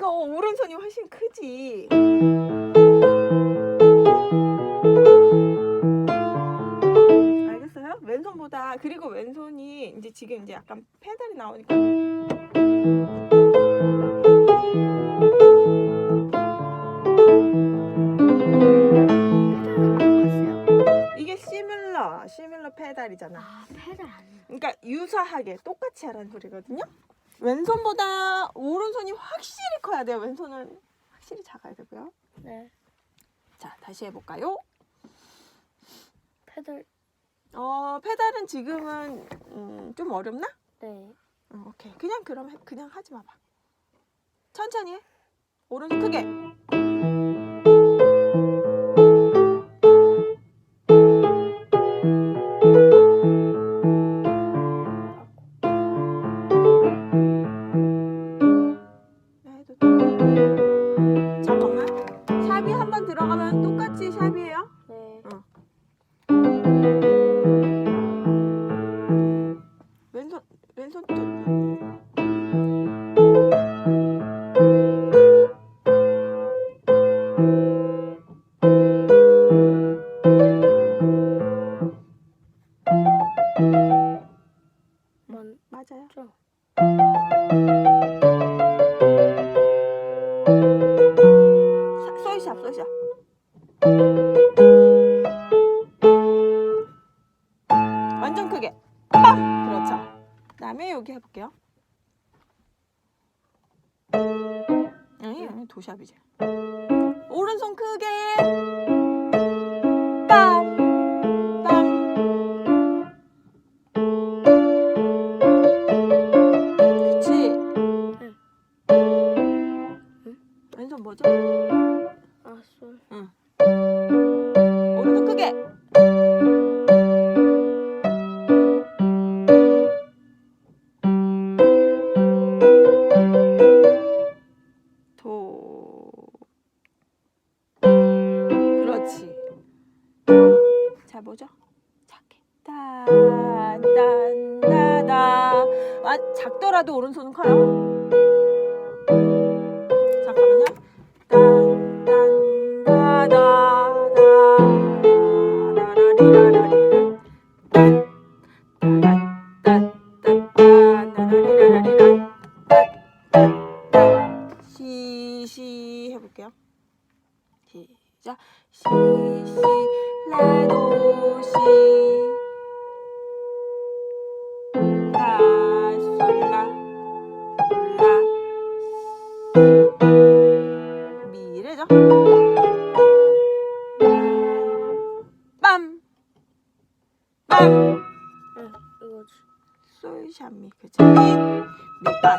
이거 오른손이 훨씬 크지. 알겠어요? 왼손보다 그리고 왼손이 이제 지금 이제 약간 페달이 나오니까 이게 시밀러 시밀러 페달이잖아. 아 페달 아니야. 그러니까 유사하게 똑같이 하라는 소리거든요. 왼손보다 오른손이 확실히 커야 돼요. 왼손은 확실히 작아야 되고요. 네. 자, 다시 해볼까요? 페달. 어, 페달은 지금은 음, 좀 어렵나? 네. 어, 오케이. 그냥 그럼 해- 그냥 하지 마봐. 천천히 해. 오른손 크게. 맞아요. 사- 소이샵 소이샵. 완전 크게. 빵. 그렇죠. 그다음에 여기 해볼게요. 아니 아니 도샵이지. 오른손 크게. 도. 그렇지. 자, 뭐죠? 작게. 딴, 딴, 따다. 아, 작더라도 오른손은 커요. 시 해볼게요. 시작. 시, 시, 레도, 시. 라, 솔, 라, 솔, 라. 미래죠. 빰. 빰. 응 이거지. 솔, 샤미. 그쵸. 미, 미빠,